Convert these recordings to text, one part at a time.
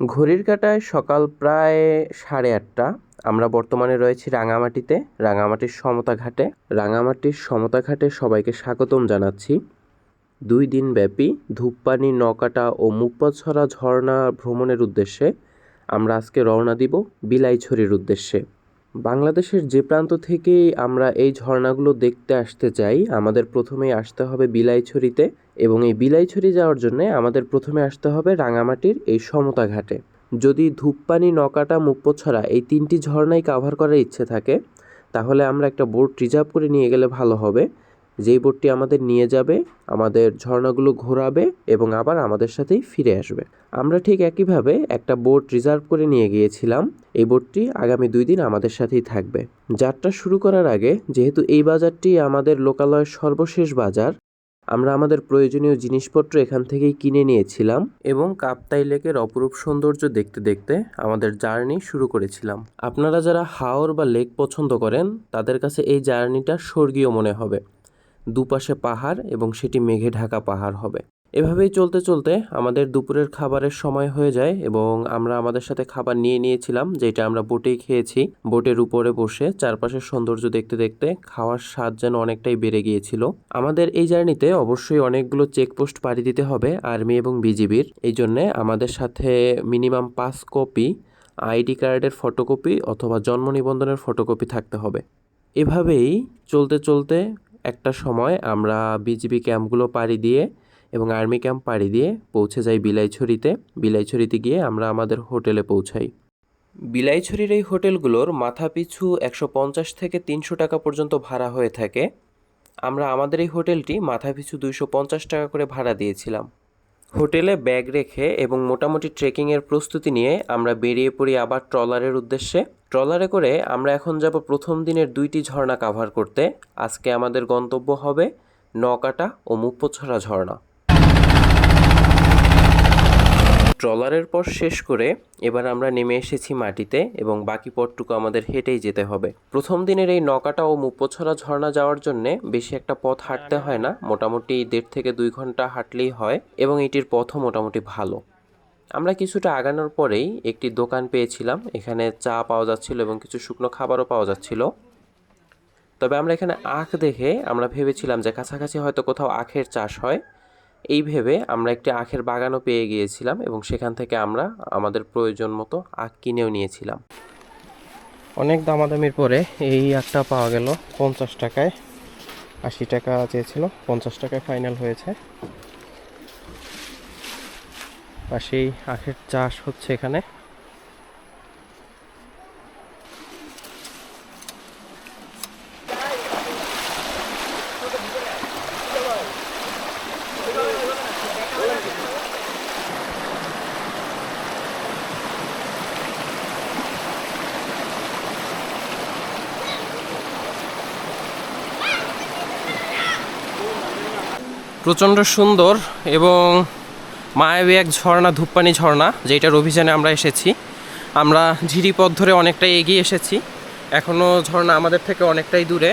ঘড়ির কাঁটায় সকাল প্রায় সাড়ে আটটা। আমরা বর্তমানে রয়েছি রাঙামাটিতে, রাঙামাটির সমতা ঘাটে। রাঙামাটির সমতা ঘাটে সবাইকে স্বাগতম জানাচ্ছি। দুই দিন ব্যাপী ধূপপানি, নকাটা ও মুক্তাছড়া ঝর্ণা ভ্রমণের উদ্দেশ্যে আমরা আজকে রওনা দিব বিলাইছড়ির উদ্দেশ্যে। বাংলাদেশের যে প্রান্ত থেকেই আমরা এই ঝর্ণাগুলো দেখতে আসতে চাই, আমাদের প্রথমেই আসতে হবে বিলাইছড়িতে। এবং এই বিলাই বিলাইছড়ি যাওয়ার জন্য আমাদের প্রথমে আসতে হবে রাঙামাটির এই সমতা ঘাটে। যদি ধূপপানি, নকাটা মুক্তছড়া এই তিনটি ঝর্ণাই কাভার করার ইচ্ছে থাকে, তাহলে আমরা একটা বোট রিজার্ভ করে নিয়ে গেলে ভালো হবে। যেই বোটটি আমাদের নিয়ে যাবে, আমাদের ঝর্ণাগুলো ঘোরাবে এবং আবার আমাদের সাথেই ফিরে আসবে। আমরা ঠিক একইভাবে একটা বোট রিজার্ভ করে নিয়ে গিয়েছিলাম। এই বোটটি আগামী দুই দিন আমাদের সাথেই থাকবে। যাত্রা শুরু করার আগে, যেহেতু এই বাজারটি আমাদের লোকালয়ের সর্বশেষ বাজার আমরা আমাদের প্রয়োজনীয় জিনিসপত্র এখান থেকেই কিনে নিয়েছিলাম এবং কাপ্তাই লেকের অপরূপ সৌন্দর্য দেখতে দেখতে আমাদের জার্নি শুরু করেছিলাম। আপনারা যারা হাওর বা লেক পছন্দ করেন, তাদের কাছে এই জার্নিটা স্বর্গীয় মনে হবে। দুপাশে পাহাড় এবং সেটি মেঘে ঢাকা পাহাড় হবে। এভাবেই চলতে চলতে আমাদের দুপুরের খাবারের সময় হয়ে যায় এবং আমরা আমাদের সাথে খাবার নিয়ে নিয়েছিলাম, যেটা আমরা বোটেই খেয়েছি। বোটের উপরে বসে চারপাশের সৌন্দর্য দেখতে দেখতে খাওয়ার স্বাদ যেন অনেকটাই বেড়ে গিয়েছিল। আমাদের এই জার্নিতে অবশ্যই অনেকগুলো চেকপোস্ট পাড়ি দিতে হবে, আর্মি এবং বিজিবির। এই জন্যে আমাদের সাথে মিনিমাম পাঁচ কপি, আইডি কার্ডের ফটোকপি অথবা জন্ম নিবন্ধনের ফটোকপি থাকতে হবে। এভাবেই চলতে চলতে একটা সময় আমরা বিজিবি ক্যাম্পগুলো পাড়ি দিয়ে এবং আর্মি ক্যাম্প পাড়ি দিয়ে পৌঁছে যাই বিলাইছড়িতে। বিলাইছড়িতে গিয়ে আমরা আমাদের হোটেলে পৌঁছাই। বিলাইছড়ির এই হোটেলগুলোর মাথা পিছু একশো পঞ্চাশ থেকে তিনশো টাকা পর্যন্ত ভাড়া হয়ে থাকে। আমরা আমাদের এই হোটেলটি মাথা পিছু দুইশো পঞ্চাশ টাকা করে ভাড়া দিয়েছিলাম। হোটেলে ব্যাগ রেখে এবং মোটামুটি ট্রেকিংয়ের প্রস্তুতি নিয়ে আমরা বেরিয়ে পড়ি আবার ট্রলারের উদ্দেশ্যে। ট্রলারে করে আমরা এখন যাব প্রথম দিনের দুইটি ঝর্ণা কাভার করতে। আজকে আমাদের গন্তব্য হবে নকাটা ও মুপ্পছড়া ঝর্ণা। ট্রলারের পর শেষ করে এবার আমরা নেমে এসেছি মাটিতে এবং বাকি পথটুকু আমাদের হেঁটেই যেতে হবে। প্রথম দিনের এই নকাটা ও মুপ্পছড়া ঝর্ণা যাওয়ার জন্যে বেশি একটা পথ হাঁটতে হয় না, মোটামুটি দেড় থেকে দুই ঘণ্টা হাঁটলেই হয় এবং এটির পথও মোটামুটি ভালো। আমরা কিছুটা আগানোর পরেই একটি দোকান পেয়েছিলাম, এখানে চা পাওয়া যাচ্ছিল এবং কিছু শুকনো খাবারও পাওয়া যাচ্ছিল। তবে আমরা এখানে আখ দেখে আমরা ভেবেছিলাম যে কাছাকাছি হয়তো কোথাও আখের চাষ হয়। এই ভেবে আমরা একটি আখের বাগানও পেয়ে গিয়েছিলাম এবং সেখান থেকে আমরা আমাদের প্রয়োজন মতো আখ কিনেও নিয়েছিলাম। অনেক দামাদামির পরে এই আখটা পাওয়া গেল পঞ্চাশ টাকায়। আশি টাকা চেয়েছিল, পঞ্চাশ টাকায় ফাইনাল হয়েছে। পাশেই আখের চাষ হচ্ছে এখানে। প্রচণ্ড সুন্দর এবং মায়াবী এক ঝর্ণা ধূপপানি ঝর্ণা, যেটার অভিযানে আমরা এসেছি। আমরা ঝিরিপথ ধরে অনেকটাই এগিয়ে এসেছি। এখনও ঝর্ণা আমাদের থেকে অনেকটাই দূরে।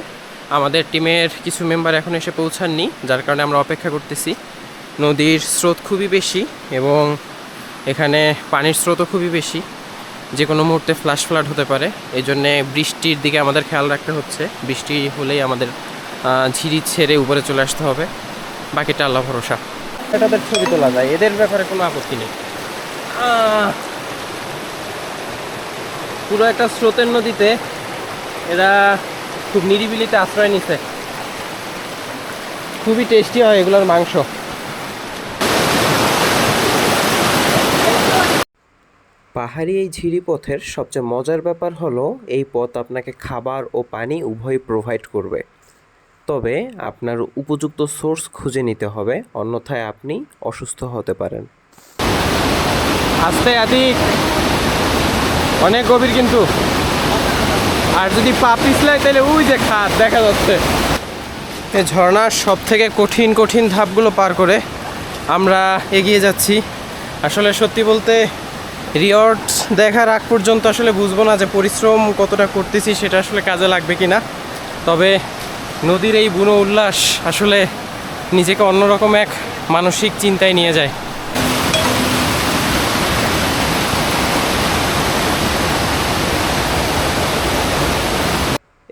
আমাদের টিমের কিছু মেম্বার এখন এসে পৌঁছাননি, যার কারণে আমরা অপেক্ষা করতেছি। নদীর স্রোত খুবই বেশি এবং এখানে পানির স্রোতও খুবই বেশি। যে কোনো মুহূর্তে ফ্ল্যাশ ফ্লাড হতে পারে। এই জন্যে বৃষ্টির দিকে আমাদের খেয়াল রাখতে হচ্ছে। বৃষ্টি হলেই আমাদের ঝিরি ছেড়ে উপরে চলে আসতে হবে। বাকিটা আল্লাহ ভরসা। এটাদের ছবি তোলা যায় এদের ব্যাপারে কোনো আপত্তি নেই। আহ, পুরো একটা স্রোতের নদীতে এরা খুব নিরিবিলিতে আশ্রয় নিছে। খুবই টেস্টি হয় এগুলোর মাংস। পাহাড়ি এই ঝিরি পথের সবচেয়ে মজার ব্যাপার হলো এই পথ আপনাকে খাবার ও পানি উভয় প্রোভাইড করবে। তবে আপনার উপযুক্ত সোর্স খুঁজে নিতে হবে, অন্যথায় আপনি অসুস্থ হতে পারেন। আস্তে আদি অনেক গভীর কিন্তু। আর যদি পা পিছলায়, তাহলে ওই যে খাত, দেখা যাচ্ছে। এই ঝর্ণার সব থেকে কঠিন কঠিন ধাপগুলো পার করে আমরা এগিয়ে যাচ্ছি। আসলে সত্যি বলতে রিওয়ার্ড দেখার আগ পর্যন্ত আসলে বুঝব না যে পরিশ্রম কতটা করতেছি, সেটা আসলে কাজে লাগবে কি না তবে নদীর এই বুনো উল্লাস আসলে নিজেকে অন্যরকম এক মানসিক চিন্তায় নিয়ে যায়।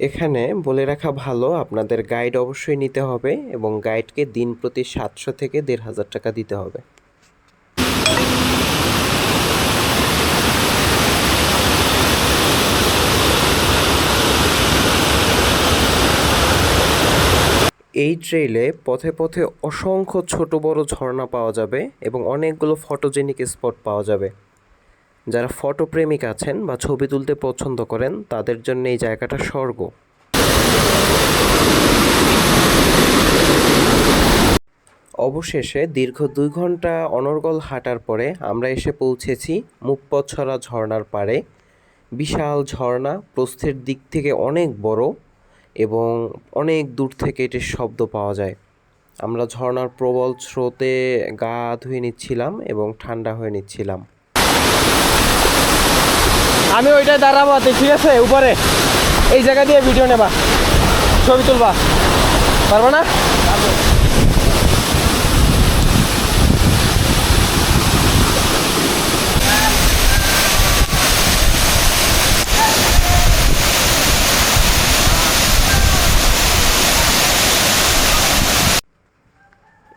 এখানে বলে রাখা ভালো, আপনাদের গাইড অবশ্যই নিতে হবে এবং গাইডকে দিন প্রতি সাতশো থেকে দেড় হাজার টাকা দিতে হবে। এই ট্রেইলে পথে পথে অসংখ্য ছোট বড় ঝর্ণা পাওয়া যাবে এবং অনেকগুলো ফটোজেনিক স্পট পাওয়া যাবে। যারা ফটো প্রেমিক আছেন বা ছবি তুলতে পছন্দ করেন, তাদের জন্য এই জায়গাটা স্বর্গ। অবশেষে দীর্ঘ দুই ঘণ্টা অনর্গল হাঁটার পরে আমরা এসে পৌঁছেছি মুপ্পছড়া ঝর্ণার পাড়ে। বিশাল ঝর্ণা, প্রস্থের দিক থেকে অনেক বড়। এবং অনেক দূর থেকে এটির শব্দ পাওয়া যায়। আমরা ঝর্ণার প্রবল স্রোতে গা ধুয়ে নিচ্ছিলাম এবং ঠান্ডা হয়ে নিচ্ছিলাম। আমি ওইটায় দাঁড়াবো ঠিক আছে? উপরে। এই জায়গা দিয়ে ভিডিও নেবা। ছবি তুলবা। পারব না?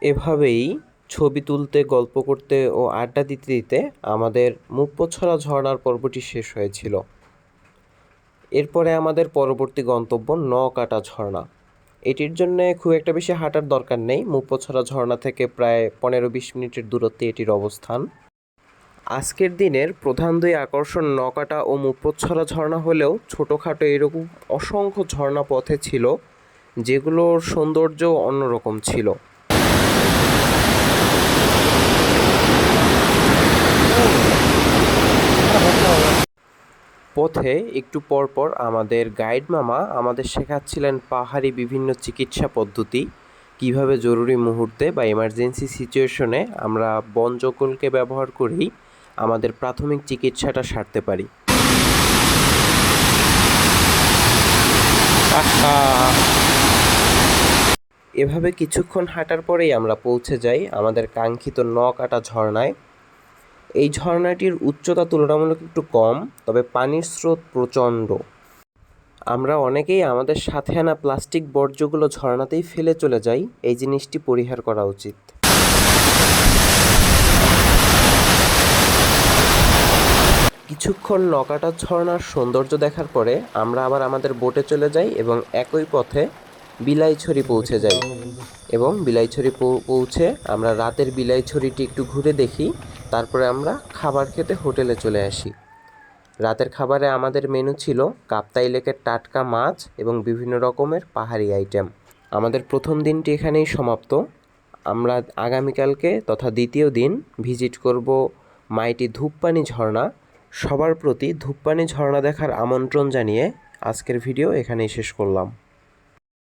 এভাবেই ছবি তুলতে, গল্প করতে ও আড্ডা দিতে দিতে আমাদের মুখপছড়া ঝর্ণার পর্বটি শেষ হয়েছিল। এরপরে আমাদের পরবর্তী গন্তব্য নকাটা ঝর্ণা। এটির জন্য খুব একটা বেশি হাঁটার দরকার নেই। মুখপছড়া ঝর্ণা থেকে প্রায় পনেরো বিশ মিনিটের দূরত্বে এটির অবস্থান। আজকের দিনের প্রধান দুই আকর্ষণ নকাটা ও মুখপছড়া ঝর্ণা হলেও ছোটোখাটো এরকম অসংখ্য ঝর্ণা পথে ছিল, যেগুলোর সৌন্দর্য অন্যরকম ছিল। পথে একটু পরপর আমাদের গাইড মামা আমাদের শেখাচ্ছিলেন পাহাড়ি বিভিন্ন চিকিৎসা পদ্ধতি কীভাবে জরুরি মুহূর্তে বা এমার্জেন্সি সিচুয়েশনে আমরা বন জঙ্গলকে ব্যবহার করেই আমাদের প্রাথমিক চিকিৎসাটা সারতে পারি। এভাবে কিছুক্ষণ হাঁটার পরেই আমরা পৌঁছে যাই আমাদের কাঙ্ক্ষিত নকাটা ঝর্ণায়। এই ঝর্ণাটির উচ্চতা তুলনামূলক একটু কম, তবে পানির স্রোত প্রচণ্ড। আমরা অনেকেই আমাদের সাথে আনা প্লাস্টিক বর্জ্যগুলো ঝর্ণাতেই ফেলে চলে যাই, এই জিনিসটি পরিহার করা উচিত। কিছুক্ষণ নকাটা ঝর্ণার সৌন্দর্য দেখার পরে আমরা আবার আমাদের বোটে চলে যাই এবং একই পথে বিলাইছড়ি পৌঁছে যাই। এবং বিলাইছড়ি পৌঁছে আমরা রাতের বিলাইছড়িটি একটু ঘুরে দেখি। তারপরে আমরা খাবার খেতে হোটেলে চলে আসি। রাতের খাবারে আমাদের মেনু ছিল কাপ্তাই লেকের টাটকা মাছ এবং বিভিন্ন রকমের পাহাড়ি আইটেম। আমাদের প্রথম দিনটি এখানেই সমাপ্ত। আমরা আগামীকালকে তথা দ্বিতীয় দিন ভিজিট করব মাইটি ধূপপানি ঝর্ণা। সবার প্রতি ধূপপানি ঝর্ণা দেখার আমন্ত্রণ জানিয়ে আজকের ভিডিও এখানেই শেষ করলাম।